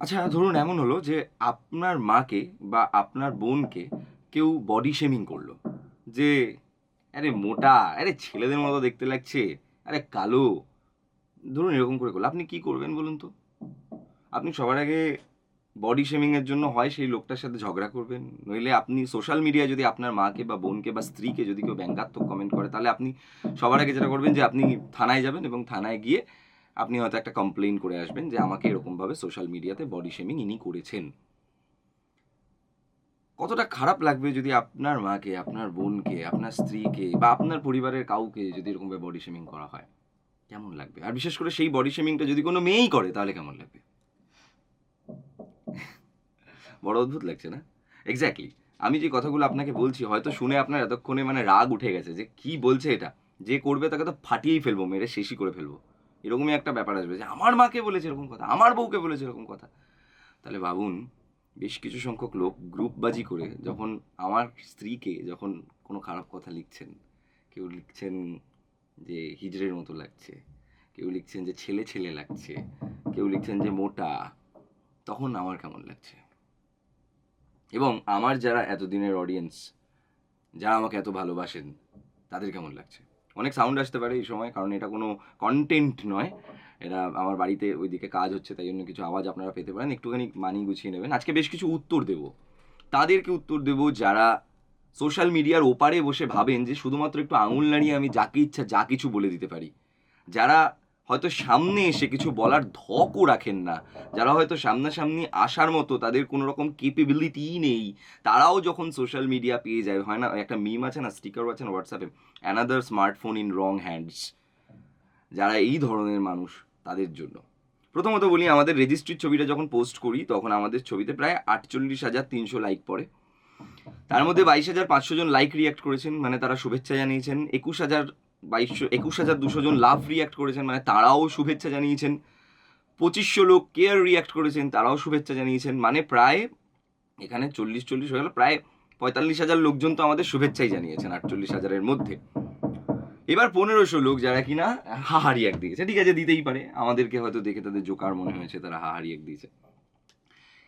আচ্ছা ধরুন এমন হলো যে আপনার মাকে বা আপনার বোনকে কেউ বডি শেমিং করল। যে, আরে মোটা, আরে ছেলেদের মতো দেখতে লাগছে, আরে কালো। ধরুন এরকম করে করল। আপনি কি করবেন বলুন তো? আপনি সবার আগে বডি শেমিংয়ের জন্য হয় সেই লোকটার সাথে ঝগড়া করবেন। নইলে আপনি সোশ্যাল মিডিয়ায় যদি আপনার মাকে বা বোনকে বা স্ত্রীকে যদি কেউ ব্যঙ্গাত্মক কমেন্ট করে, তাহলে আপনি সবার আগে যেটা করবেন যে আপনি থানায় যাবেন এবং থানায় গিয়ে আপনি হয়তো একটা কমপ্লেন করে আসবেন যে আমাকে এরকমভাবে সোশ্যাল মিডিয়াতে বডি শেমিং ইনি করেছেন। কতটা খারাপ লাগবে যদি আপনার মাকে, আপনার বোনকে, আপনার স্ত্রীকে বা আপনার পরিবারের কাউকে যদি এরকমভাবে বডি শেমিং করা হয়? কেমন লাগবে? আর বিশেষ করে সেই বডি শেমিংটা যদি কোনো মেয়েই করে, তাহলে কেমন লাগবে? বড় অদ্ভুত লাগছে না? এক্স্যাক্টলি আমি যে কথাগুলো আপনাকে বলছি, হয়তো শুনে আপনার এতক্ষণে মানে রাগ উঠে গেছে যে, কি বলছে এটা? যে করবে তাকে তো ফাটিয়েই ফেলব, মেরে শেষই করে ফেলব। এরকমই একটা ব্যাপার আসবে যে আমার মাকে বলেছে এরকম কথা, আমার বউকে বলেছে এরকম কথা। তাহলে ভাবুন, বেশ কিছু সংখ্যক লোক গ্রুপবাজি করে যখন আমার স্ত্রীকে যখন কোনো খারাপ কথা লিখছেন, কেউ লিখছেন যে হিজড়ের মতো লাগছে, কেউ লিখছেন যে ছেলে ছেলে লাগছে, কেউ লিখছেন যে মোটা, তখন আমার কেমন লাগছে? এবং আমার যারা এতদিনের অডিয়েন্স যারা আমাকে এত ভালোবাসেন, তাদের কেমন লাগছে? অনেক সাউন্ড আসতে পারে এই সময়, কারণ এটা কোনো কন্টেন্ট নয়। এটা আমার বাড়িতে ওইদিকে কাজ হচ্ছে, তাই জন্য কিছু আওয়াজ আপনারা পেতে পারেন। একটুখানি মানি গুছিয়ে নেবেন। আজকে বেশ কিছু উত্তর দেব। তাদেরকে উত্তর দেব যারা সোশ্যাল মিডিয়ার ওপারে বসে ভাবেন যে শুধুমাত্র একটু আঙুল নাড়িয়ে আমি যাকে ইচ্ছা যা কিছু বলে দিতে পারি। যারা হয়তো সামনে এসে কিছু বলার ধকও রাখেন না। যারা হয়তো সামনাসামনি আসার মতো তাদের কোনো রকম কেপেবিলিটিই নেই। তারাও যখন সোশ্যাল মিডিয়া পেয়ে যায়, হয় না? একটা মিম আছে না স্টিকার আছে না হোয়াটসঅ্যাপে another smartphone in wrong hands যারা এই ধরনের মানুষ, তাদের জন্য। প্রথমত বলি, আমাদের রেজিস্ট্রির ছবিটা যখন পোস্ট করি, তখন আমাদের ছবিতে প্রায় আটচল্লিশ হাজার তিনশো লাইক পড়ে। তার মধ্যে বাইশ হাজার পাঁচশো জন লাইক রিয়াক্ট করেছেন। মানে তারা শুভেচ্ছা জানিয়েছেন। একুশ হাজার বাইশশো, একুশ হাজার দুশো জন লাভ রিয়াক্ট করেছেন মানে তারাও শুভেচ্ছা জানিয়েছেন। পঁচিশশো লোক কেয়ার রিয়াক্ট করেছেন, তারাও শুভেচ্ছা জানিয়েছেন। মানে প্রায় এখানে চল্লিশ চল্লিশ হয়ে গেল, প্রায় পঁয়তাল্লিশ হাজার লোকজন তো আমাদের শুভেচ্ছাই জানিয়েছেন, আটচল্লিশ হাজারের মধ্যে। এবার পনেরোশো লোক যারা কিনা হাহারি এক দিয়েছে। ঠিক আছে, দিতেই পারে। আমাদেরকে হয়তো দেখে তাদের জোকার মনে হয়েছে, তারা হাহারি এক দিয়েছে।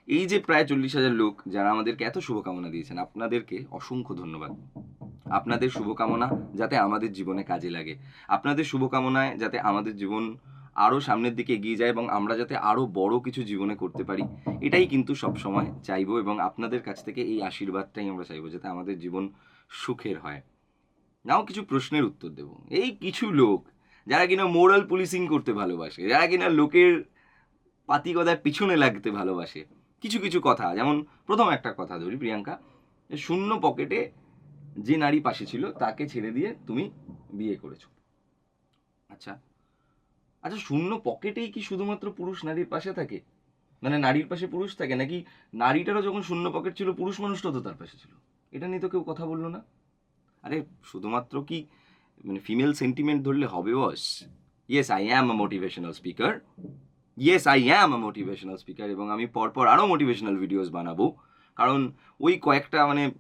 এই যে প্রায় চল্লিশ হাজার লোক, যারা আমাদেরকে এত শুভকামনা দিয়েছেন, আপনাদেরকে অসংখ্য ধন্যবাদ। আপনাদের শুভকামনা যাতে আমাদের জীবনে কাজে লাগে। আপনাদের শুভকামনায় যাতে আমাদের জীবন আরও সামনের দিকে এগিয়ে যায় এবং আমরা যাতে আরও বড় কিছু জীবনে করতে পারি, এটাই কিন্তু সবসময় চাইব এবং আপনাদের কাছ থেকে এই আশীর্বাদটাই আমরা চাইব যাতে আমাদের জীবন সুখের হয়। নাও কিছু প্রশ্নের উত্তর দেব। এই কিছু লোক, যারা কিনা মোরাল পুলিশিং করতে ভালোবাসে, যারা কিনা লোকের পাতিগদার পিছনে লাগতে ভালোবাসে, কিছু কিছু কথা, যেমন প্রথম একটা কথা ধরি প্রিয়াঙ্কা, শূন্য পকেটে যে নারী পাশে ছিল, তাকে ছেড়ে দিয়ে তুমি বিয়ে করেছ। আচ্ছা। আচ্ছা শূন্য পকেটেই কি শুধুমাত্র পুরুষ নারীর পাশে থাকে? মানে নারীর পাশে পুরুষ থাকে নাকি নারীটারও যখন শূন্য পকেট ছিল, পুরুষ মানুষটাও তো তার পাশে ছিল? এটা নিয়ে তো কেউ কথা বলল না। আরে, শুধুমাত্র কি মানে ফিমেল সেন্টিমেন্ট ধরলে হবে boss yes I am a motivational speaker yes I am a motivational speaker এবং আমি পরপর আরও মোটিভেশনাল ভিডিওস বানাবো। কারণ ওই কয়েকটা মানে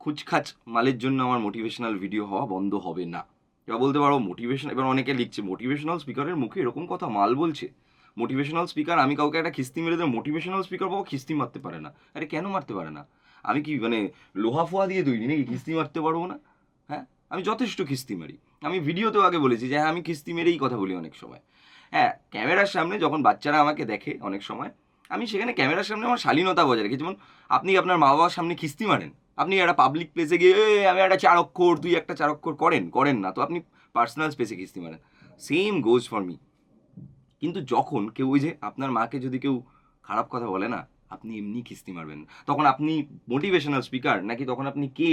খুচখাচ মালের জন্য আমার মোটিভেশনাল ভিডিও হওয়া বন্ধ হবে না। এবার বলতে পারো মোটিভেশন এবার অনেকে লিখছে মোটিভেশনাল স্পিকারের মুখে এরকম কথা মাল বলছে? মোটিভেশনাল স্পিকার আমি কাউকে একটা খিস্তি মেরে দেবো মোটিভেশনাল স্পিকার বাবা খিস্তি মারতে পারে না। আরে কেন মারতে পারে না? আমি কি মানে লোহা ফোয়া দিয়ে তৈরি নাকি? খিস্তি মারতে পারব না? হ্যাঁ? আমি যথেষ্ট খিস্তি মারি। আমি ভিডিওতেও আগে বলেছি যে হ্যাঁ আমি খিস্তি মেরেই কথা বলি অনেক সময়। হ্যাঁ ক্যামেরার সামনে যখন বাচ্চারা আমাকে দেখে অনেক সময়, আমি সেখানে ক্যামেরার সামনে আমার শালীনতা বজায় রাখি যেমন আপনি আপনার মা বাবার সামনে খিস্তি মারেন আপনি একটা পাবলিক প্লেসে গিয়ে আমি একটা চার অক্ষর তুই একটা চার অক্ষর করেন করেন না। তো আপনি পার্সোনাল স্পেসে কিস্তি মারেন সেম গোজ ফর মি কিন্তু যখন কেউ, ওই যে আপনার মাকে যদি কেউ খারাপ কথা বলে না, আপনি এমনি খিস্তি মারবেন তখন আপনি মোটিভেশনাল স্পিকার নাকি তখন আপনি কে?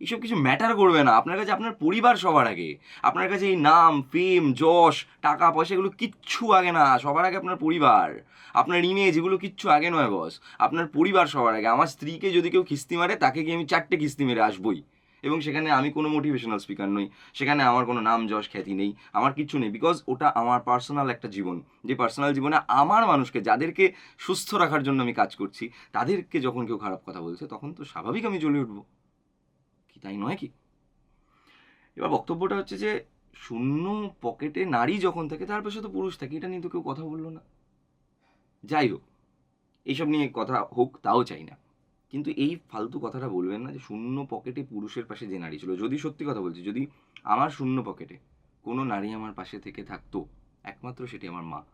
এইসব কিছু ম্যাটার করবে না। আপনার কাছে আপনার পরিবার সবার আগে। আপনার কাছে এই নাম ফেম যশ, টাকা, পয়সা এগুলো কিচ্ছু আগে না। সবার আগে আপনার পরিবার। আপনার ইমেজ এগুলো কিচ্ছু আগে নয় বস আপনার পরিবার সবার আগে। আমার স্ত্রীকে যদি কেউ কিস্তি মারে, তাকে গিয়ে আমি চারটে কিস্তি মেরে আসবই। এবং সেখানে আমি কোনো মোটিভেশনাল স্পিকার নই। সেখানে আমার কোনো নাম, যশ, খ্যাতি নেই। আমার কিচ্ছু নেই। বিকজ ওটা আমার পার্সোনাল একটা জীবন। যে পার্সোনাল জীবনে আমার মানুষকে, যাদেরকে সুস্থ রাখার জন্য আমি কাজ করছি, তাদেরকে যখন কেউ খারাপ কথা বলছে, তখন তো স্বাভাবিক আমি জ্বলে উঠবো। কি তাই নয় কি? এবার বক্তব্যটা হচ্ছে যে, শূন্য পকেটে নারী যখন থাকে, তার পাশে তো পুরুষ থাকে, এটা নিয়ে তো কেউ কথা বলল না। যাই হোক, এইসব নিয়ে কথা হোক, তাও চাই না। কিন্তু এই ফালতু কথাটা বলবেন না যে, শূন্য পকেটে পুরুষের পাশে যে নারী ছিল। যদি সত্যি কথা বলছি, যদি আমার শূন্য পকেটে কোনো নারী আমার পাশে থেকে থাকতো, একমাত্র সেটি আমার মা।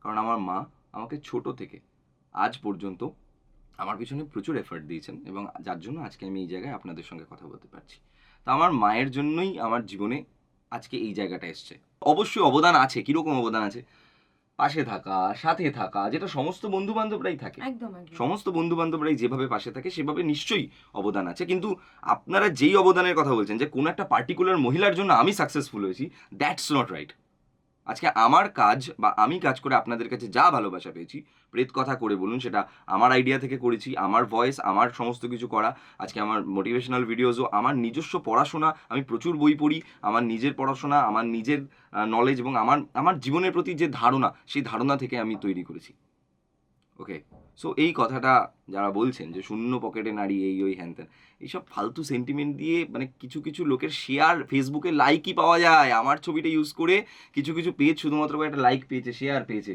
কারণ আমার মা আমাকে ছোট থেকে, আজ পর্যন্ত আমার পিছনে প্রচুর এফর্ট দিয়েছেন এবং যার জন্য আজকে আমি এই জায়গায় আপনাদের সঙ্গে কথা বলতে পারছি। তো আমার মায়ের জন্যই আমার জীবনে আজকে এই জায়গাটা এসছে। অবশ্যই অবদান আছে কীরকম অবদান আছে? পাশে থাকা সাথে থাকা যেটা সমস্ত বন্ধু বান্ধবরাই থাকে সমস্ত বন্ধু বান্ধবরাই যেভাবে পাশে থাকে সেভাবে নিশ্চয়ই অবদান আছে। কিন্তু আপনারা যেই অবদানের কথা বলছেন যে কোনো একটা পার্টিকুলার মহিলার জন্য আমি সাকসেসফুল হয়েছি দ্যাটস নট রাইট আজকে আমার কাজ বা আমি কাজ করে আপনাদের কাছে যা ভালোবাসা পেয়েছি, প্রেত কথা করে বলুন, সেটা আমার আইডিয়া থেকে করেছি, আমার ভয়েস আমার সমস্ত কিছু করা, আজকে আমার মোটিভেশনাল ভিডিওসও আমার নিজস্ব পড়াশোনা, আমি প্রচুর বই পড়ি, আমার নিজের পড়াশোনা, আমার নিজের নলেজ এবং আমার আমার জীবনের প্রতি যে ধারণা, সেই ধারণা থেকে আমি তৈরি করেছি। ওকে সো এই কথাটা যারা বলছেন যে শূন্য পকেটে নারী এই, ওই হ্যান এইসব ফালতু সেন্টিমেন্ট দিয়ে মানে কিছু কিছু লোকের শেয়ার ফেসবুকে লাইকই পাওয়া যায়। আমার ছবিটা ইউজ করে কিছু কিছু পেজ শুধুমাত্র একটা লাইক পেয়েছে শেয়ার পেয়েছে।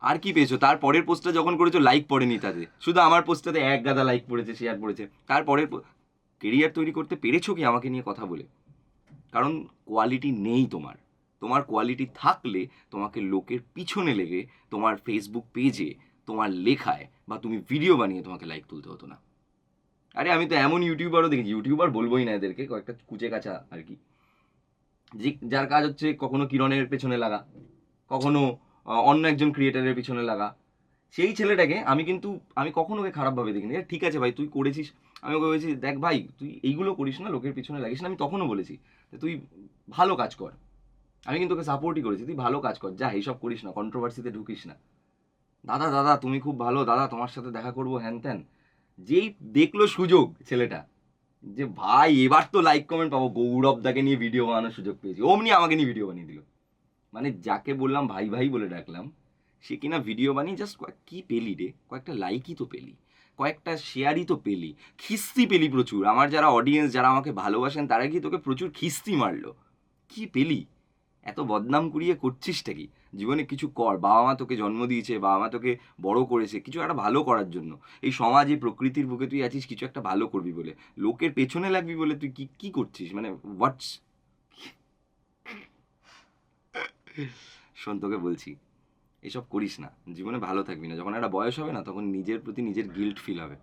আর কি পেয়েছ? তার পরের পোস্টটা যখন করেছ লাইক পড়েনি তাতে। শুধু আমার পোস্টটাতে এক গাদা লাইক পড়েছে শেয়ার পড়েছে। তারপরের কেরিয়ার তৈরি করতে পেরেছ কি? আমাকে নিয়ে কথা বলে। কারণ কোয়ালিটি নেই তোমার। তোমার কোয়ালিটি থাকলে তোমাকে লোকের পিছনে লেগে তোমার ফেসবুক পেজে তোমার লেখায় বা তুমি ভিডিও বানিয়ে তোমাকে লাইক তুলতে হতো না। আরে আমি তো এমন ইউটিউবারও দেখেছি ইউটিউবার বলবোই না এদেরকে, কয়েকটা কুচে কাছা আর কি। যে যার কাজ হচ্ছে কখনো কিরণের পেছনে লাগা, কখনো অন্য একজন ক্রিয়েটারের পিছনে লাগা। সেই ছেলেটাকে আমি কিন্তু, আমি কখনো ওকে খারাপভাবে দেখিনি। ঠিক আছে ভাই, তুই করেছিস। আমি ওকে বলেছি, দেখ ভাই, তুই এইগুলো করিস না, লোকের পিছনে লাগিস না। আমি তখনও বলেছি তুই ভালো কাজ কর। আমি কিন্তু ওকে সাপোর্টই করেছি, তুই ভালো কাজ কর, যা, এইসব করিস না কন্ট্রোভার্সিতে ঢুকিস না। দাদা দাদা, তুমি খুব ভালো, দাদা, তোমার সাথে দেখা করব হ্যান ত্যান যেই দেখল সুযোগ ছেলেটা, যে ভাই, এবার তো লাইক কমেন্ট পাবো। গৌরব দাকে নিয়ে ভিডিও বানানোর সুযোগ পেয়েছি। অমনি আমাকে নিয়ে ভিডিও বানিয়ে দিল। মানে যাকে বললাম ভাই ভাই বলে ডাকলাম, সে কিনা ভিডিও বানিয়ে জাস্ট কি পেলি রে? কয়েকটা লাইকই তো পেলি। কয়েকটা শেয়ারই তো পেলি। খিস্তি পেলি প্রচুর। আমার যারা অডিয়েন্স যারা আমাকে ভালোবাসেন, তারা কি তোকে প্রচুর খিস্তি মারলো? কি পেলি? এত বদনাম কুড়িয়ে করছিসটা কি? জীবনে কিছু কর, বাবা মা তোকে জন্ম দিয়েছে, বাবা মা তোকে বড় করেছে, কিছু একটা ভালো করার জন্য। এই সমাজে, প্রকৃতির বুকে তুই আছিস, কিছু একটা ভালো করবি বলে। লোকের পেছনে লাগবি বলে তুই কি কি করছিস? মানে হোয়াটস শোন, তোকে বলছি, এসব করিস না। জীবনে ভালো থাকবি না। যখন একটা বয়স হবে না, তখন নিজের প্রতি নিজের গিল্ট ফিল হবে।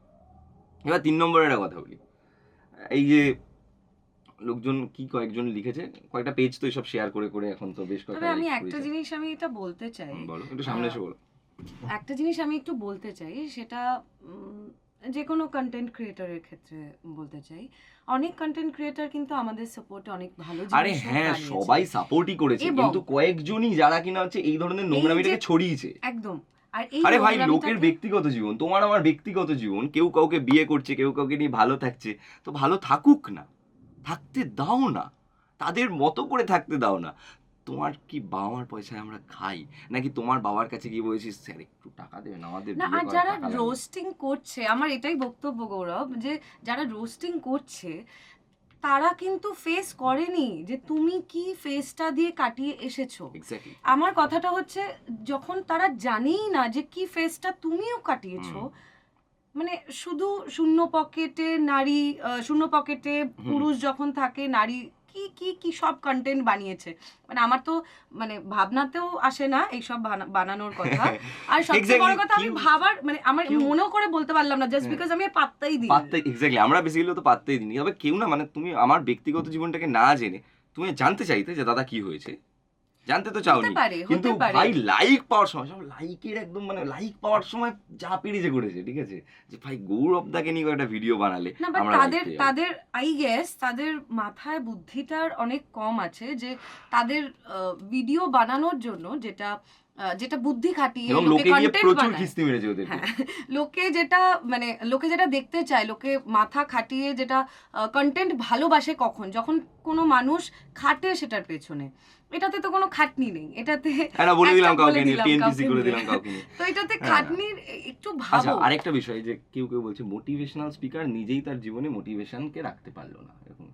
এবার তিন নম্বরের একটা কথা বলি। এই যে লোকজন কি কয়েকজন লিখেছে? কয়েকটা পেজ তো এসব শেয়ার করে করে এখন তো বেশ কয়েকটা আমি একটা জিনিস আমি এটা বলতে চাই। বলো একটু সামনে এসে বলো। একটা জিনিস আমি একটু বলতে চাই সেটা যে কোনো কন্টেন্ট ক্রিয়েটরের ক্ষেত্রে বলতে চাই। অনেক কন্টেন্ট ক্রিয়েটর কিন্তু আমাদের সাপোর্টে অনেক ভালো আরে হ্যাঁ সবাই সাপোর্টই করেছে কিন্তু কয়েকজনই যারা কিনা হচ্ছে এই ধরনের নোংরামিটাকে ছড়িয়েছে। একদম আরে ভাই লোকের ব্যক্তিগত জীবন তোমার আমার ব্যক্তিগত জীবন কেউ কাউকে বিয়ে করছে কেউ কাউকে নিয়ে ভালো থাকছে তো ভালো থাকুক না। থাকতে দাও না। তাদের মতো করে থাকতে দাও না। তোমার কি বাবা মার পয়সায় আমরা খাই? নাকি তোমার বাবার কাছে গিয়ে বলেছিস স্যার একটু টাকা দেবেন আমাদের না আর যারা রোস্টিং করছে আমার এটাই বক্তব্য গৌরব যে যারা রোস্টিং করছে তারা কিন্তু ফেস করেনি যে তুমি কি ফেসটা দিয়ে কাটিয়ে এসেছ। আমার কথাটা হচ্ছে যখন তারা জানেই না যে কি ফেসটা তুমিও কাটিয়েছো মানে শুধু শূন্য পকেটে নারী শূন্য পকেটে পুরুষ যখন থাকে নারী কি কি কি সব কন্টেন্ট বানিয়েছে? মানে আমার তো মানে ভাবনাতেও আসে না এইসব বানা- বানানোর কথা। আর সবচেয়ে বড় কথা আমি ভাবার মানে আমার মনেও করে বলতে পারলাম না জাস্ট হ্যাঁ। বিকজ আমি পাত্তাই দিই পাত্তাই এক্স্যাক্টলি আমরা বেসিক্যালি তো পাত্তাই দিই তবে কেউ না মানে তুমি আমার ব্যক্তিগত জীবনটাকে না জেনে তুমি জানতে চাইতে যে দাদা কি হয়েছে। জানতে তো চাওনি। কিন্তু ভাই লাইক পাওয়ার সময় সব লাইকের একদম মানে লাইক পাওয়ার সময় যা পেরেছে করেছে ঠিক আছে? যে ভাই গৌরব দাকে নিয়ে একটা ভিডিও বানালে না বাট তাদের। তাদের আই গেস তাদের মাথায় বুদ্ধিটার অনেক কম আছে যে তাদের ভিডিও বানানোর জন্য যেটা যেটা বুদ্ধি খাটিয়ে এবং লোকে লোকে গিয়ে প্রচুর কিস্তি মেরেছে ওদের হ্যাঁ, লোকে যেটা মানে লোকে যেটা দেখতে চায় লোকে মাথা খাটিয়ে যেটা কন্টেন্ট ভালোবাসে কখন? যখন কোনো মানুষ খাটে সেটার পেছনে। এটাতে তো কোনো খাটনি নেই। এটাতে এটা বলে দিলাম কাউকে টিএনপিসি করে দিলাম কাউকে তো এটাতে হ্যাঁ। খাটনির একটু আচ্ছা ভাবো আরেকটা বিষয় যে কেউ কেউ বলছে মোটিভেশনাল স্পিকার নিজেই তার জীবনে মোটিভেশনকে রাখতে পারল না। এরকম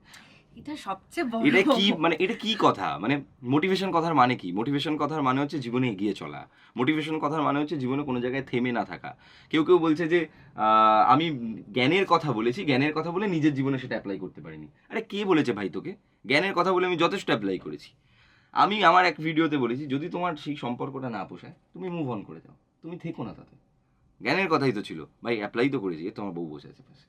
এটা সবচেয়ে বড় এটা কি মানে এটা কি কথা? মানে মোটিভেশন কথার মানে কি? মোটিভেশন কথার মানে হচ্ছে জীবনে এগিয়ে চলা। মোটিভেশন কথার মানে হচ্ছে জীবনে কোনো জায়গায় থেমে না থাকা। কেউ কেউ বলছে যে আমি জ্ঞানের কথা বলেছি, জ্ঞানের কথা বলে নিজের জীবনে সেটা অ্যাপ্লাই করতে পারিনি। আরে কে বলেছে ভাই তোকে? জ্ঞানের কথা বলে আমি যথেষ্ট অ্যাপ্লাই করেছি। আমি আমার এক ভিডিওতে বলেছি, যদি তোমার সেই সম্পর্কটা না পোষায়, তুমি মুভ অন করে দাও তুমি থেকো না তাতে। জ্ঞানের কথাই তো ছিল। ভাই অ্যাপ্লাই তো করেছি তোমার বউ বসে আছে পাশে।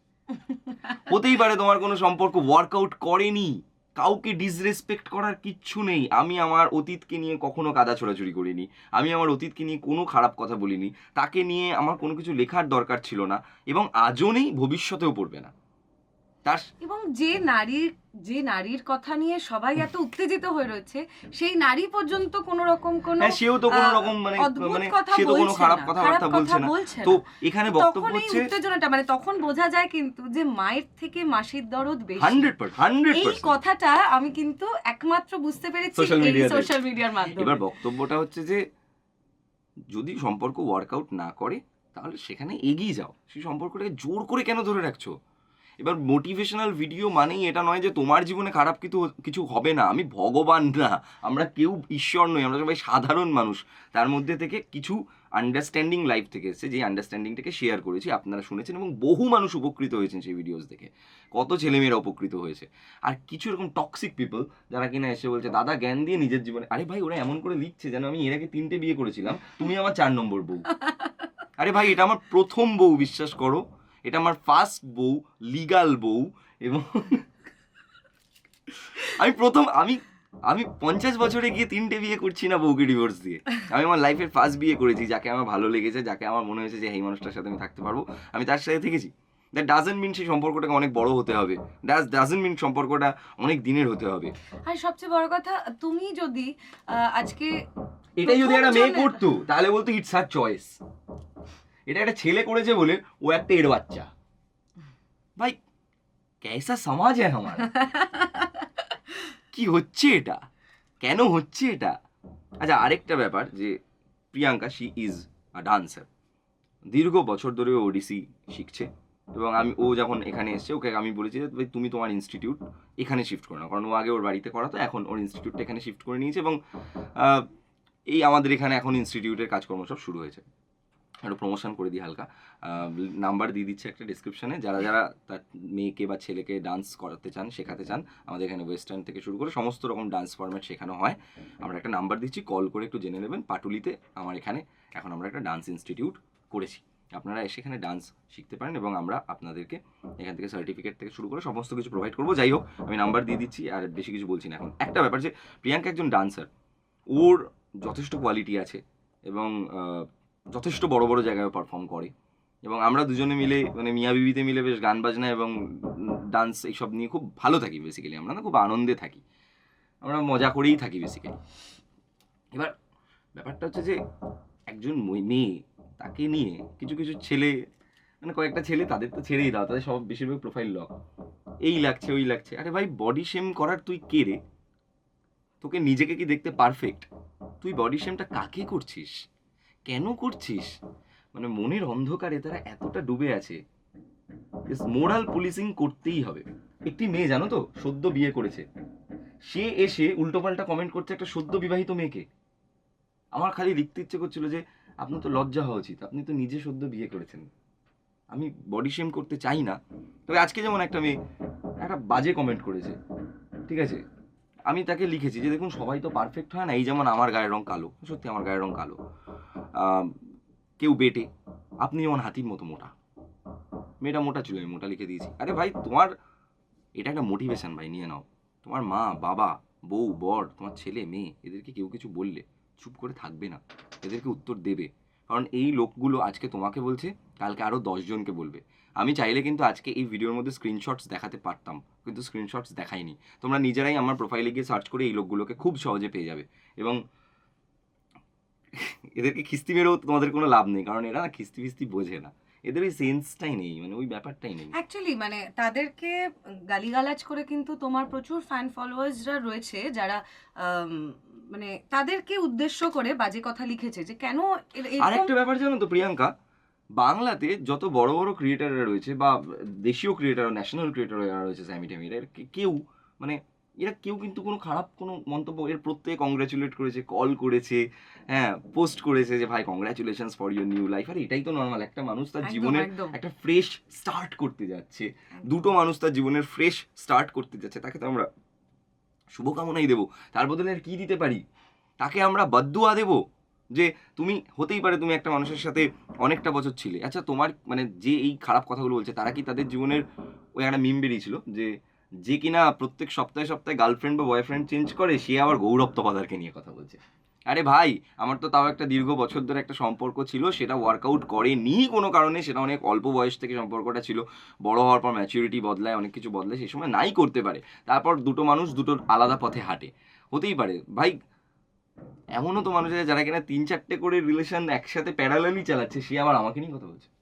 হতেই পারে তোমার কোনো সম্পর্ক ওয়ার্কআউট করেনি। কাউকে ডিসরেসপেক্ট করার কিচ্ছু নেই। আমি আমার অতীতকে নিয়ে কখনো কাদা ছোড়াছুড়ি করিনি। আমি আমার অতীতকে নিয়ে কোনো খারাপ কথা বলিনি। তাকে নিয়ে আমার কোনো কিছু লেখার দরকার ছিল না এবং আজও নেই, ভবিষ্যতেও পড়বে না। তার এবং যে নারীর যে নারীর কথা নিয়ে সবাই এত উত্তেজিত হয়ে রয়েছে সেই নারী পর্যন্ত কোন রকম কোন হ্যাঁ সেও তো কোনো রকম মানে মানে সে তো কোনো খারাপ কথাবার্তা বলছে না। তো এখানে বক্তব্য হচ্ছে উত্তেজনাটা মানে তখন বোঝা যায় কিন্তু যে মায়ের থেকে মাসির দরদ বেশি। হান্ড্রেড পার্সেন্ট হান্ড্রেড এই কথাটা আমি কিন্তু একমাত্র বুঝতে পেরেছি। সোশ্যাল মিডিয়ার মাধ্যমে। এবার বক্তব্যটা হচ্ছে যে যদি সম্পর্ক ওয়ার্কআউট না করে তাহলে সেখানে এগিয়ে যাও। সেই সম্পর্কটাকে জোর করে কেন ধরে রাখছো? এবার মোটিভেশনাল ভিডিও মানেই এটা নয় যে তোমার জীবনে খারাপ কিছু কিছু হবে না। আমি ভগবান না। আমরা কেউ ঈশ্বর নই আমরা সবাই সাধারণ মানুষ। তার মধ্যে থেকে কিছু আন্ডারস্ট্যান্ডিং লাইফ থেকে এসেছে যে আন্ডারস্ট্যান্ডিংটাকে শেয়ার করেছি আপনারা শুনেছেন এবং বহু মানুষ উপকৃত হয়েছেন সেই ভিডিওস দেখে। কত ছেলেমেয়েরা উপকৃত হয়েছে। আর কিছু এরকম টক্সিক পিপল যারা কিনা এসে বলছে দাদা জ্ঞান দিয়ে নিজের জীবনে আরে ভাই ওরা এমন করে লিখছে যেন আমি এর আগে তিনটে বিয়ে করেছিলাম তুমি আমার চার নম্বর বউ। আরে ভাই এটা আমার প্রথম বউ বিশ্বাস করো। এটা আমার ফার্স্ট বউ লিগাল বউ এবং আমি প্রথম আমি আমি পঞ্চাশ বছরে গিয়ে তিনটে বিয়ে করছি না বউকে ডিভোর্স দিয়ে। আমি আমার লাইফের ফার্স্ট বিয়ে করেছি যাকে আমার ভালো লেগেছে যাকে আমার মনে হয়েছে যে এই মানুষটার সাথে আমি থাকতে পারব। আমি তার সাথে থেকেছি। দ্যাট ডাজেন্ট মিন সেই সম্পর্কটাকে অনেক বড় হতে হবে। দ্যাট ডাজেন্ট মিন সম্পর্কটা অনেক দিনের হতে হবে। আর সবচেয়ে বড় কথা তুমি যদি আহ, আজকে এটাই যদি একটা মেয়ে করতো তাহলে বলতো ইটস আর চয়েস এটা একটা ছেলে করেছে বলে ও একটা এর বাচ্চা। ভাই कैसा সমাজ হ্যাঁ আমার। কি হচ্ছে এটা? কেন হচ্ছে এটা? আচ্ছা আরেকটা ব্যাপার যে Priyanka she is a dancer দীর্ঘ বছর ধরে ও ওডিসি শিখছে এবং আমি, ও যখন এখানে এসছে, ওকে আমি বলেছি যে, ভাই, তুমি তোমার ইনস্টিটিউট এখানে শিফট করো না। কারণ ও আগে ওর বাড়িতে করাতো, এখন ওর ইনস্টিটিউটটা এখানে শিফট করে নিয়েছে এবং এই আমাদের এখানে এখন ইনস্টিটিউটের কাজকর্ম সব শুরু হয়েছে। একটু প্রমোশন করে দিই হালকা। নাম্বার দিয়ে দিচ্ছে একটা ডিসক্রিপশনে যারা যারা তার মেয়েকে বা ছেলেকে ডান্স করাতে চান, শেখাতে চান, আমাদের এখানে ওয়েস্টার্ন থেকে শুরু করে সমস্ত রকম ডান্স ফরম্যাট শেখানো হয়। আমরা একটা নাম্বার দিচ্ছি কল করে একটু জেনে নেবেন। পাটুলিতে আমার এখানে এখন আমরা একটা ডান্স ইনস্টিটিউট করেছি। আপনারা এসে এখানে ডান্স শিখতে পারেন এবং আমরা আপনাদেরকে এখান থেকে সার্টিফিকেট থেকে শুরু করে সমস্ত কিছু প্রোভাইড করব। যাই হোক, আমি নাম্বার দিয়ে দিচ্ছি আর বেশি কিছু বলছি না এখন। একটা ব্যাপার যে, প্রিয়াঙ্কা একজন ডান্সার ওর যথেষ্ট কোয়ালিটি আছে এবং যথেষ্ট বড় বড় জায়গায় পারফর্ম করে। এবং আমরা দুজনে মিলে মানে মিয়া বিবিতে মিলে বেশ গান বাজনা এবং ডান্স এইসব নিয়ে খুব ভালো থাকি বেসিক্যালি আমরা না? খুব আনন্দে থাকি। আমরা মজা করেই থাকি বেসিক্যালি এবার ব্যাপারটা হচ্ছে যে একজন মেয়ে তাকে নিয়ে কিছু কিছু ছেলে মানে কয়েকটা ছেলে তাদের তো ছেড়েই দাও তাদের সব বেশিরভাগ প্রোফাইল লক এই লাগছে ওই লাগছে। আরে ভাই বডি শেম করার তুই কে রে? তোকে নিজেকে কি দেখতে পারফেক্ট তুই বডি শেমটা কাকে করছিস? কেন করছিস? মানে মনের অন্ধকারে তারা এতটা ডুবে আছে। মোরাল পুলিশিং করতেই হবে। একটি মেয়ে, জানো তো, সদ্য বিয়ে করেছে। সে এসে উল্টোপাল্টা কমেন্ট করছে একটা সদ্য বিবাহিত মেয়েকে। আমার খালি লিখতে ইচ্ছে করছিল যে, আপনার তো লজ্জা হওয়া উচিত। আপনি তো নিজে সদ্য বিয়ে করেছেন। আমি বডি শেম করতে চাই না। তবে আজকে যেমন একটা মেয়ে একটা বাজে কমেন্ট করেছে। ঠিক আছে? আমি তাকে লিখেছি যে, দেখুন, সবাই তো পারফেক্ট হয় না। এই যেমন আমার গায়ের রং কালো। সত্যি, আমার গায়ের রং কালো। কেউ বেটে, আপনি যেমন হাতির মতো মোটা। মেয়েটা মোটা ছিল, আমি মোটা লিখে দিয়েছি। আরে ভাই, তোমার, এটা একটা মোটিভেশন ভাই, নিয়ে নাও। তোমার মা, বাবা, বউ, বর, তোমার ছেলে, মেয়ে, এদেরকে কেউ কিছু বললে চুপ করে থাকবে না। এদেরকে উত্তর দেবে। কারণ এই লোকগুলো আজকে তোমাকে বলছে, কালকে আরও দশজনকে বলবে। আমি চাইলে কিন্তু আজকে এই ভিডিওর মধ্যে স্ক্রিনশটস দেখাতে পারতাম, কিন্তু স্ক্রিনশটস দেখাইনি। তোমরা নিজেরাই আমার প্রোফাইলে গিয়ে সার্চ করে এই লোকগুলোকে খুব সহজে পেয়ে যাবে। এবং এদেরকে খিস্তি মেরেও তোমাদের কোনো লাভ নেই কারণ এরা খিস্তি ফিস্তি বোঝে না। এদের ওই সেন্সটাই নেই মানে ওই ব্যাপারটাই নেই। অ্যাকচুয়ালি মানে তাদেরকে গালিগালাজ করে কিন্তু তোমার প্রচুর ফ্যান ফলোয়ার্সরা রয়েছে যারা মানে তাদেরকে উদ্দেশ্য করে বাজে কথা লিখেছে যে কেন আরেকটা ব্যাপার জানো তো প্রিয়াঙ্কা বাংলাতে যত বড় বড় ক্রিয়েটাররা রয়েছে বা দেশীয় ক্রিয়েটার ন্যাশনাল ক্রিয়েটার রয়েছে স্যামি টেমির এর কেউ মানে এরা কেউ কিন্তু কোনো খারাপ কোনো মন্তব্য এর প্রত্যেকে কংগ্রাচুলেট করেছে কল করেছে হ্যাঁ পোস্ট করেছে যে ভাই congratulations for your new life আর এটাই তো নর্মাল একটা মানুষ তার জীবনের একটা ফ্রেশ স্টার্ট করতে যাচ্ছে। দুটো মানুষ তার জীবনের ফ্রেশ স্টার্ট করতে যাচ্ছে তাকে তো আমরা শুভকামনাই দেবো। তার বদলে আর কি দিতে পারি? তাকে আমরা বদুয়া দেবো? যে তুমি হতেই পারে তুমি একটা মানুষের সাথে অনেকটা বছর ছিলে। আচ্ছা তোমার মানে যে এই খারাপ কথাগুলো বলছে তারা কি তাদের জীবনের ওই একটা মিম বেরিয়েছিল যে যে কিনা প্রত্যেক সপ্তাহে সপ্তাহে গার্লফ্রেন্ড বা বয়ফ্রেন্ড চেঞ্জ করে, সে আবার গৌরব তপাদারকে নিয়ে কথা বলছে। আরে ভাই, আমার তো তাও একটা দীর্ঘ বছর ধরে একটা সম্পর্ক ছিল, সেটা ওয়ার্কআউট করেনি কোনো কারণে, সেটা অনেক অল্প বয়স থেকে সম্পর্কটা ছিল। বড় হওয়ার পর ম্যাচুরিটি বদলায়, অনেক কিছু বদলায় সেই সময় নাই করতে পারে। তারপর দুটো মানুষ দুটোর আলাদা পথে হাঁটে। হতেই পারে। ভাই, এমনও তো মানুষ আছে যারা কিনা তিন চারটে করে রিলেশন একসাথে প্যারালালি চালাচ্ছে, সে আবার আমাকে নিয়ে কথা বলছে।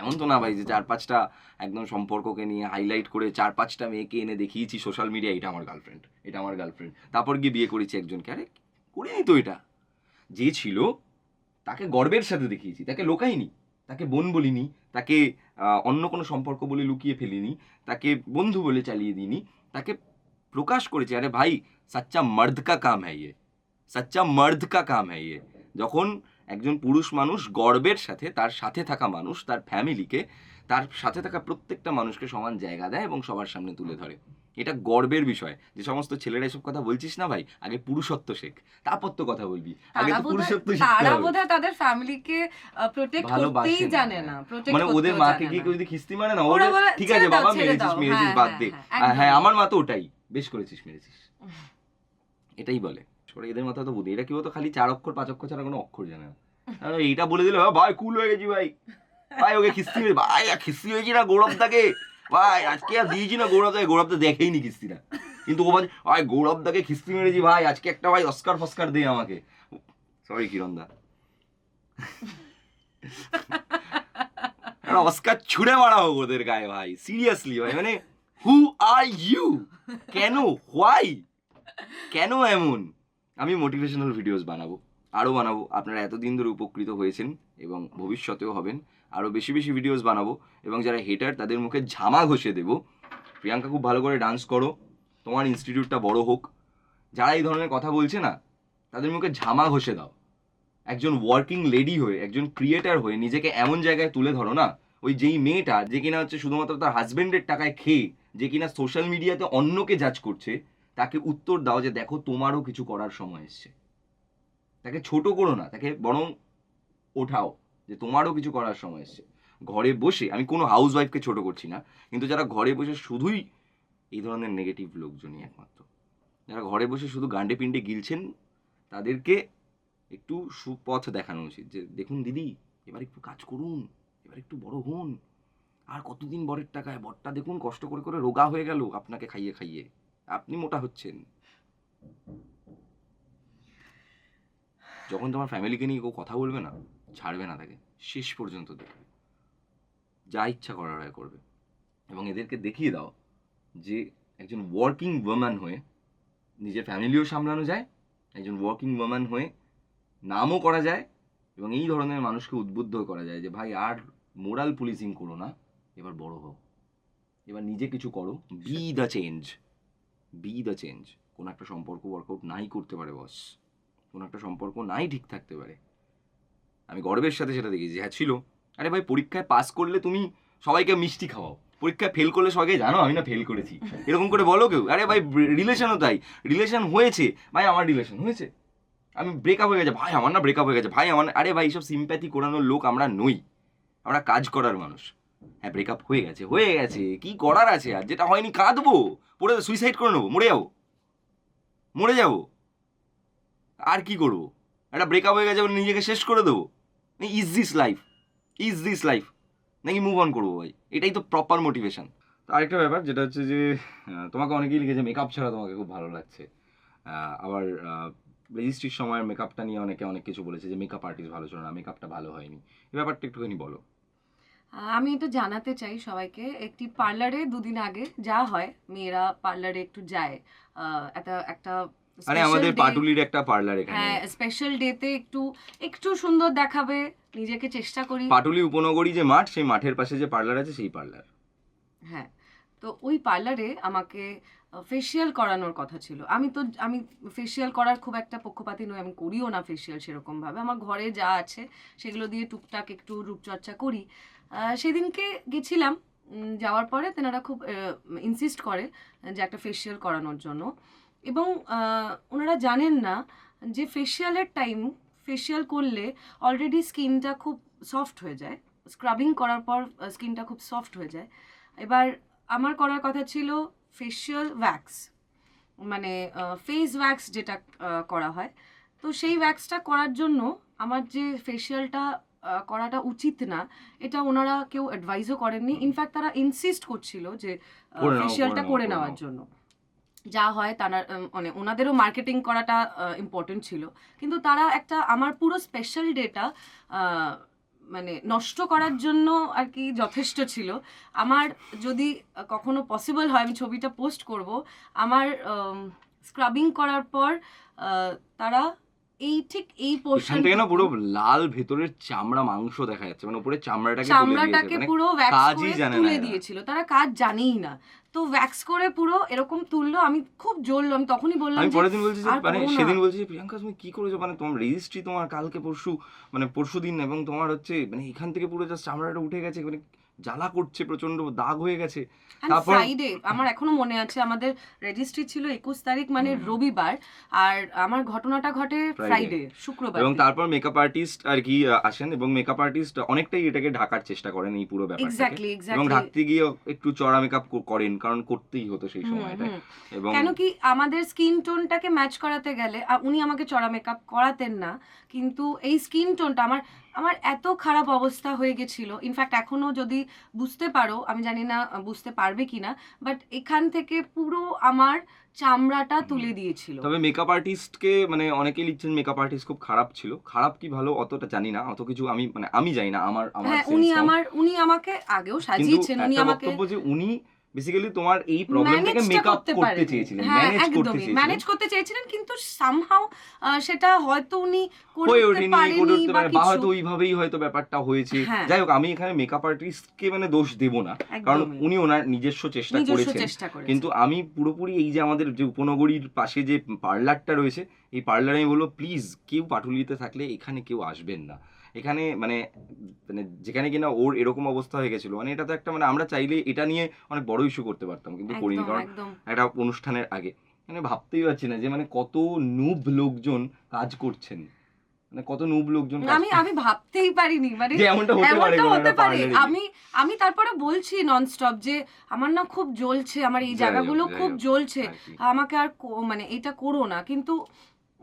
এমন তো না ভাই যে চার পাঁচটা একদম সম্পর্ককে নিয়ে হাইলাইট করে চার পাঁচটা মেয়েকে এনে দেখিয়েছি সোশ্যাল মিডিয়া এটা আমার গার্লফ্রেন্ড এটা আমার গার্লফ্রেন্ড তারপর গিয়ে বিয়ে করেছি একজনকে। আরে, করিনি তো এটা। যে ছিল, তাকে গর্বের সাথে দেখিয়েছি, তাকে লোকাইনি তাকে বোন বলিনি, তাকে অন্য কোনো সম্পর্ক বলে লুকিয়ে ফেলিনি, তাকে বন্ধু বলে চালিয়ে দিইনি, তাকে প্রকাশ করেছি, আরে ভাই, সচ্চা মর্দ কা কাম হ্যাঁ ইয়ে। সচ্চা মর্দ কা কাম হ্যাঁ ইয়ে। যখন একজন পুরুষ মানুষ গর্বের সাথে তার সাথে থাকা মানুষ তার ফ্যামিলিকে তার সাথে থাকা প্রত্যেকটা মানুষকে সমান জায়গা দেয় এবং সবার সামনে তুলে ধরে। এটা গর্বের বিষয়। যে সমস্ত ছেলেরা এসব কথা বলছিস না ভাই আগে পুরুষত্ব শেখ তারপর তো কথা বলবি। আগে তো পুরুষত্ব শিখতে তারা বোধহয় তাদের ফ্যামিলিকে প্রোটেক্ট করতেই জানে না মানে ওদের মাকে কেউ যদি খিস্তি মারে না ওরা ঠিক আছে বাবা মেরেছিস মেরেছিস হ্যাঁ, বাদ হ্যাঁ, দে। হ্যাঁ, হ্যাঁ আমার মা তো ওটাই বেশ করেছিস মেরেছিস। এটাই বলে। সরে এদের মাথা তো বুদ্ধি। এটা কি বলতো? খালি চার অক্ষর পাঁচ অক্ষর ছাড়া কোনো অক্ষর জানে না। এইটা বলে দিলে "হ্যাঁ, ভাই কুল হয়ে গেছি ভাই। ভাই ওকে খিস্তি ভাই খিস্তি হয়েছি না গৌরব গৌরবদাকে ভাই আজকে আর দিয়েছি না গৌরবদাকে গৌরবদা দেখেই নি কিস্তিটা কিন্তু ও বলছে ভাই গৌরবদাকে খিস্তি মেরেছি ভাই আজকে একটা ভাই অস্কার ফস্কার দে আমাকে। সরি কিরণদা অস্কার ছুড়ে মারা হোক ওদের গায়ে ভাই সিরিয়াসলি ভাই মানে হু আর ইউ কেন? হোয়াই কেন এমন? আমি মোটিভেশনাল ভিডিওস বানাবো, আরও বানাবো। আপনারা এতদিন ধরে উপকৃত হয়েছেন এবং ভবিষ্যতেও হবেন। আরও বেশি বেশি ভিডিওস বানাবো এবং যারা হেটার তাদের মুখে ঝামা ঘষে দেবো। প্রিয়াঙ্কা খুব ভালো করে ডান্স করো, তোমার ইনস্টিটিউটটা বড় হোক। যারা এই ধরনের কথা বলছে না, তাদের মুখে ঝামা ঘষে দাও। একজন ওয়ার্কিং লেডি হয়ে, একজন ক্রিয়েটার হয়ে নিজেকে এমন জায়গায় তুলে ধরো না, ওই যেই মেয়েটা যে কিনা হচ্ছে শুধুমাত্র তার হাজব্যান্ডের টাকায় খেয়ে, যে কিনা সোশ্যাল মিডিয়াতে অন্যকে জাজ করছে তাকে উত্তর দাও যে দেখো তোমারও কিছু করার সময় এসছে। তাকে ছোট করো না, তাকে বরং ওঠাও যে তোমারও কিছু করার সময় এসছে। ঘরে বসে, আমি কোনো হাউস ওয়াইফকে ছোটো করছি না, কিন্তু যারা ঘরে বসে শুধুই এই ধরনের নেগেটিভ লোকজনই একমাত্র। যারা ঘরে বসে শুধু গান্ডে পিন্ডে গিলছেন, তাদেরকে একটু সুপথ দেখানো উচিত যে, দেখুন দিদি, এবার একটু কাজ করুন, এবার একটু বড় হন। আর কতদিন বরের টাকায় বরটা দেখুন কষ্ট করে করে রোগা হয়ে গেল, আপনাকে খাইয়ে খাইয়ে। আপনি মোটা হচ্ছেন। যখন তোমার ফ্যামিলিকে নিয়ে কেউ কথা বলবে না, ছাড়বে না তাকে, শেষ পর্যন্ত দেখবে। যা ইচ্ছা করার হয় করবে। এবং এদেরকে দেখিয়ে দাও যে একজন ওয়ার্কিং ওম্যান হয়ে নিজের ফ্যামিলিও সামলানো যায়, একজন ওয়ার্কিং ওম্যান হয়ে নামও করা যায় এবং এই ধরনের মানুষকে উদ্বুদ্ধ করা যায় যে, ভাই, আর মোরাল পুলিশিং করো না, এবার বড় হও। এবার নিজে কিছু করো be the change be the change কোনো একটা সম্পর্ক ওয়ার্কআউট নাই করতে পারে বস কোনো একটা সম্পর্ক নাই ঠিক থাকতে পারে। আমি গর্বের সাথে সেটা দেখি যে হ্যাঁ ছিল। আরে ভাই, পরীক্ষায় পাস করলে তুমি সবাইকে মিষ্টি খাওয়াও। পরীক্ষায় ফেল করলে সবাইকে, জানো, আমি না ফেল করেছি। এরকম করে বলো কেউ, আরে ভাই রিলেশনও তাই। রিলেশন হয়েছে। ভাই, আমার রিলেশন হয়েছে। আমি ব্রেকআপ হয়ে গেছে। ভাই, আমার না ব্রেকআপ হয়ে গেছে। ভাই, আমার আরে ভাই সব সিম্প্যাথি করানোর লোক আমরা নই। আমরা কাজ করার মানুষ। হ্যাঁ ব্রেকআপ হয়ে গেছে হয়ে গেছে। কি করার আছে? আর যেটা হয়নি কাঁদবো। পড়ে সুইসাইড করে নেব, মরে যাব। মরে যাব। আর কি করব? একটা ব্রেকআপ হয়ে গেছে নিজেকে শেষ করে দেবো। Is this life is this life নাকি মুভ অন করব ভাই? এটাই তো প্রপার মোটিভেশন আরেকটা ব্যাপার, যেটা হচ্ছে যে তোমাকে অনেকেই লিখেছে মেকআপ ছাড়া তোমাকে খুব ভালো লাগছে। আবার রেজিস্ট্রির সময় মেকআপটা নিয়ে অনেকে অনেক কিছু বলেছে যে মেকআপ আর্টিস্ট ভালো ছিল না মেকআপটা ভালো হয়নি। এই ব্যাপারটা একটুখানি বলো। আমি এটা জানাতে চাই সবাইকে একটি পার্লারে দুদিন আগে যা হয় মেয়েরা পার্লারে একটু যায় একটা একটা আরে আমাদের পাটুলির একটা পার্লার এখানে। হ্যাঁ স্পেশাল ডেতে একটু একটু সুন্দর দেখাবে নিজেকে চেষ্টা করি। পাটুলি উপনগরী যে মাঠ সেই মাঠের পাশে যে পার্লার আছে সেই পার্লার। হ্যাঁ তো ওই পার্লারে আমাকে ফেসিয়াল করানোর কথা ছিল। আমি তো আমি ফেসিয়াল করার খুব একটা পক্ষপাতী নই আমি করিও না ফেসিয়াল সেরকমভাবে। আমার ঘরে যা আছে সেগুলো দিয়ে টুকটাক একটু রূপচর্চা করি। সেদিনকে গেছিলাম যাওয়ার পরে তেনারা খুব ইনসিস্ট করে যে একটা ফেসিয়াল করানোর জন্য। এবং ওনারা জানেন না যে ফেসিয়ালের টাইম ফেসিয়াল করলে অলরেডি স্কিনটা খুব সফট হয়ে যায়। স্ক্রাবিং করার পর স্কিনটা খুব সফট হয়ে যায়। এবার আমার করার কথা ছিল ফেসিয়াল ওয়্যাক্স মানে ফেস ওয়্যাক্স যেটা করা হয়। তো সেই ওয়্যাক্সটা করার জন্য আমার যে ফেসিয়ালটা করাটা উচিত না। এটা ওনারা কেউ অ্যাডভাইসও করেননি। ইনফ্যাক্ট তারা ইনসিস্ট করছিল যে করে করে নেওয়ার জন্য। যা হয় তারা মানে ওনাদেরও মার্কেটিং করাটা ইম্পর্টেন্ট ছিল। কিন্তু তারা একটা আমার পুরো স্পেশাল ডেটা মানে নষ্ট করার জন্য আর কি যথেষ্ট ছিল। আমার যদি কখনো পসিবল হয় আমি ছবিটা পোস্ট করব। আমার স্ক্রাবিং করার পর তারা এই ঠিক এই পোর্শন থেকে না পুরো লাল ভেতরের চামড়া মাংস দেখা যাচ্ছে। মানে উপরে চামড়াটাকে চামড়াটাকে মানে পুরো ওয়্যাক্স করে তুলে দিয়েছিল। তারা কাজ জানেই না। তো ওয়্যাক্স করে পুরো এরকম তুললো আমি খুব জ্বললো। আমি তখনই বললাম আমি পরের দিন বলছি যে মানে সেদিন বলছি যে প্রিয়াঙ্কা তুমি কি করেছ? মানে তোমার রেজিস্ট্রি তোমার কালকে পরশু মানে পরশু দিন এবং তোমার হচ্ছে মানে এখান থেকে পুরো জাস্ট চামড়াটা উঠে গেছে। মানে জ্বালা করছে প্রচণ্ড দাগ হয়ে গেছে। তারপর- ফ্রাইডে আমার এখনও মনে আছে আমাদের রেজিস্ট্রি ছিল একুশ তারিখ মানে রবিবার আর আমার ঘটনাটা ঘটে ফ্রাইডে শুক্রবার এবং তারপর মেকআপ আর্টিস্ট আর কি আসেন এবং মেকআপ আর্টিস্ট অনেকটাই এটাকে ঢাকার চেষ্টা করেন এই পুরো এক্স্যাক্টলি এবং ঢাকতে গিয়ে একটু চড়া মেকআপ করেন কারণ করতেই হতো সেই সময়টা এবং কেন কি আমাদের স্কিন টোনটাকে ম্যাচ করাতে গেলে উনি আমাকে চড়া মেকআপ করাতেন না কিন্তু এই স্কিন টোনটা আমার আমার এত খারাপ অবস্থা হয়ে গেছিল। ইনফ্যাক্ট এখনও যদি বুঝতে পারো আমি জানি না বুঝতে পারবে কিনা বাট এখান থেকে পুরো আমার চামড়াটা তুলে দিয়েছিল। তবে মেকআপ আর্টিস্টকে মানে অনেকেই লিখছেন মেকআপ আর্টিস্ট খুব খারাপ ছিল। খারাপ কি ভালো অতটা জানি না অত কিছু আমি মানে আমি জানি না আমার আমার হ্যাঁ উনি আমার উনি আমাকে আগেও সাজিয়েছেন উনি আমাকে বক্তব্য যে উনি বেসিক্যালি তোমার এই প্রবলেমটাকে মেকআপ করতে চেয়েছিলেন হ্যাঁ ম্যানেজ করতে চেয়েছিলেন। ম্যানেজ করতে চেয়েছিলেন কিন্তু সেটা হয়তো উনি করে উঠতে পারেনি বা হয়তো ওইভাবেই হয়তো ব্যাপারটা হয়েছে। হ্যাঁ। যাই হোক আমি এখানে মেকআপ আর্টিস্টকে মানে দোষ দেব না। কারণ উনি ওনার নিজস্ব চেষ্টা করেছেন। কিন্তু আমি পুরোপুরি এই যে আমাদের যে উপনগরীর পাশে যে পার্লারটা রয়েছে এই পার্লারে আমি বলব প্লিজ কেউ পাটুলিতে থাকলে এখানে কেউ আসবেন না। এখানে মানে মানে যেখানে কিনা ওর এরকম অবস্থা হয়ে গেছিল মানে এটা তো একটা মানে আমরা চাইলে এটা নিয়ে অনেক বড় ইস্যু করতে পারতাম কিন্তু করিনি। কারণ একটা অনুষ্ঠানের আগে মানে ভাবতেই পারছি না যে মানে কত নুব লোকজন কাজ করছেন। মানে কত নুব লোকজন আমি আমি ভাবতেই পারিনি মানে এমনটা হতে পারে। আমি আমি তারপরে বলছি ননস্টপ যে আমার না খুব জ্বলছে আমার এই জায়গাগুলো খুব জ্বলছে। আমাকে আর মানে এটা করো না। কিন্তু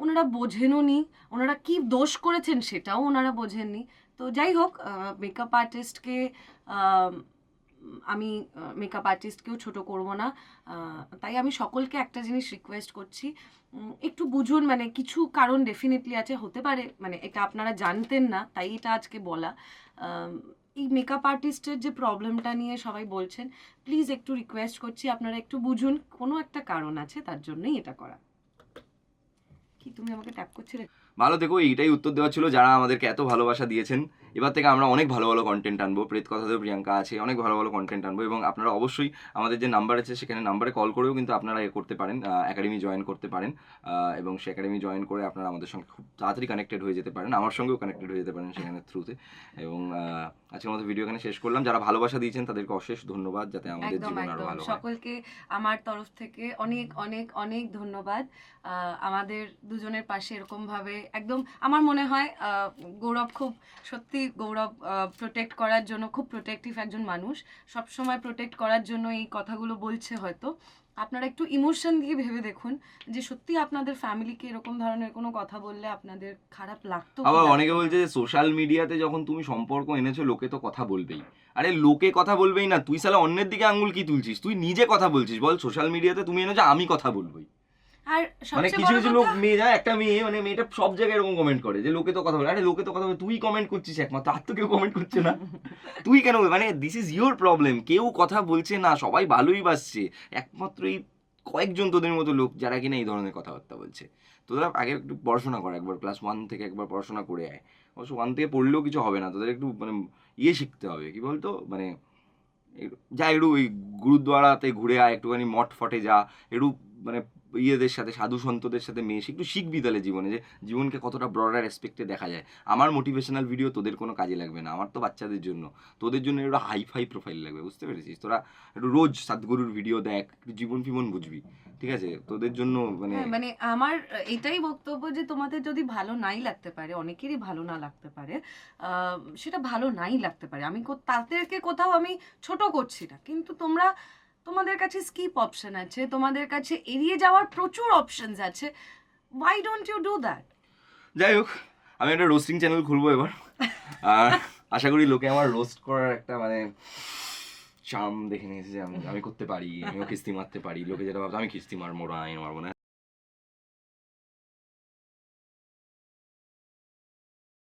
ওনারা বোঝেনও নি, ওনারা কি দোষ করেছেন সেটাও ওনারা বোঝেননি। তো যাই হোক মেকআপ আর্টিস্টকে আমি মেকআপ আর্টিস্টকেও ছোট করব না। তাই আমি সকলকে একটা জিনিস রিকোয়েস্ট করছি একটু বুঝুন মানে কিছু কারণ ডেফিনেটলি আছে, হতে পারে মানে এটা আপনারা জানতেন না, তাই এটা আজকে বলা। এই মেকআপ আর্টিস্টের যে প্রবলেমটা নিয়ে সবাই বলছেন প্লিজ একটু রিকোয়েস্ট করছি, আপনারা একটু বুঝুন, কোনো একটা কারণ আছে, তার জন্যই এটা করা। কি তুমি আমাকে ট্যাপ করছিলে? ভালো দেখো এইটাই উত্তর দেওয়া ছিল যারা আমাদেরকে এত ভালোবাসা দিয়েছেন। এবার থেকে আমরা অনেক ভালো ভালো কন্টেন্ট আনব। প্রেত কথাতেও প্রিয়াঙ্কা আছে অনেক ভালো ভালো কন্টেন্ট আনব এবং আপনারা অবশ্যই আমাদের যে নাম্বার আছে সেখানে নাম্বারে কল করেও কিন্তু আপনারা এ করতে পারেন একাডেমি জয়েন করতে পারেন এবং সে একাডেমি জয়েন করে আপনারা আমাদের সঙ্গে খুব তাড়াতাড়ি কানেক্টেড হয়ে যেতে পারেন আমার সঙ্গেও কানেক্টেড হয়ে যেতে পারেন সেখানে থ্রুতে এবং আহ, আজকের মতো ভিডিও এখানে শেষ করলাম। যারা ভালোবাসা দিয়েছেন তাদেরকে অশেষ ধন্যবাদ যাতে আমাদের জীবন আরও ভালো সকলকে আমার তরফ থেকে অনেক অনেক অনেক ধন্যবাদ। আহ, আমাদের দুজনের পাশে এরকম ভাবে একদম আমার মনে হয় গৌরব খুব সত্যি গৌরব প্রোটেক্ট করার জন্য, খুব প্রোটেক্টিভ একজন মানুষ। সব সময় প্রোটেক্ট করার জন্য এই কথাগুলো বলছে হয়তো। আপনারা একটু ইমোশন দিয়ে ভেবে দেখুন যে সত্যি আপনাদের ফ্যামিলিকে এরকম ধরনের কোনো কথা বললে আপনাদের খারাপ লাগতো আবার অনেকে বলছে যে সোশ্যাল মিডিয়াতে যখন তুমি সম্পর্ক এনেছো, লোকে তো কথা বলবেই। আরে লোকে কথা বলবেই না। তুই সালা অন্যের দিকে আঙুল কি তুলছিস? তুই নিজে কথা বলছিস। বল সোশ্যাল মিডিয়াতে তুমি এনেছো, আমি কথা বলবোই। আর মানে কিছু কিছু লোক মেয়ে যায় একটা মেয়ে মানে মেয়েটা সব জায়গায় এরকম কমেন্ট করে যে লোকে তো কথা বলে। আরে লোকে তো কথা বলে তুই কমেন্ট করছিস একমাত্র আর তো কেউ কমেন্ট করছে না। তুই কেন মানে দিস ইজ ইওর প্রবলেম কেউ কথা বলছে না সবাই ভালোই বাসছে। একমাত্র এই কয়েকজন তোদের মতো লোক যারা কিনা এই ধরনের কথাবার্তা বলছে। তোরা আগে একটু পড়াশোনা কর একবার ক্লাস ওয়ান থেকে একবার পড়াশোনা করে আয়। অবশ্য ওয়ান থেকে পড়লেও কিছু হবে না তোদের একটু মানে ইয়ে শিখতে হবে কি বলতো? মানে যা একটু ওই গুরুদ্বারাতে ঘুরে আয় একটুখানি মঠ ফটে যা একটু মানে ইয়েদের সাথে সাধু সন্তদের সাথে মেশে একটু শিখবি তাহলে জীবনে যে জীবনকে কতটা ব্রডার রেসপেক্টে দেখা যায়। আমার মোটিভেশনাল ভিডিও তোদের কোনো কাজে লাগবে না আমার তো বাচ্চাদের জন্য। তোদের জন্য একটু হাই ফাই প্রোফাইল লাগবে বুঝতে পেরেছিস? তোরা একটু রোজ সাদগুরুর ভিডিও দেখ একটু জীবন ফিবন বুঝবি ঠিক আছে? তোদের জন্য মানে হ্যাঁ, মানে আমার এটাই বক্তব্য যে তোমাদের যদি ভালো নাই লাগতে পারে অনেকেরই ভালো না লাগতে পারে সেটা ভালো নাই লাগতে পারে। আমি তাদেরকে কোথাও আমি ছোট করছি না কিন্তু তোমরা তোমাদের কাছে স্কিপ অপশন আছে তোমাদের কাছে এড়িয়ে যাওয়ার প্রচুর অপশনস আছে। Why don't you do that যাই হোক আমি একটা রোস্টিং চ্যানেল খুলবো এবার। আর আশা করি লোকে আমার রোস্ট করার একটা মানে চাম দেখে নিয়েছে যে আমি আমি করতে পারি আমিও কিস্তি মারতে পারি। লোকে যেটা ভাবতো আমি কিস্তি মারবো না আমি মারবো না।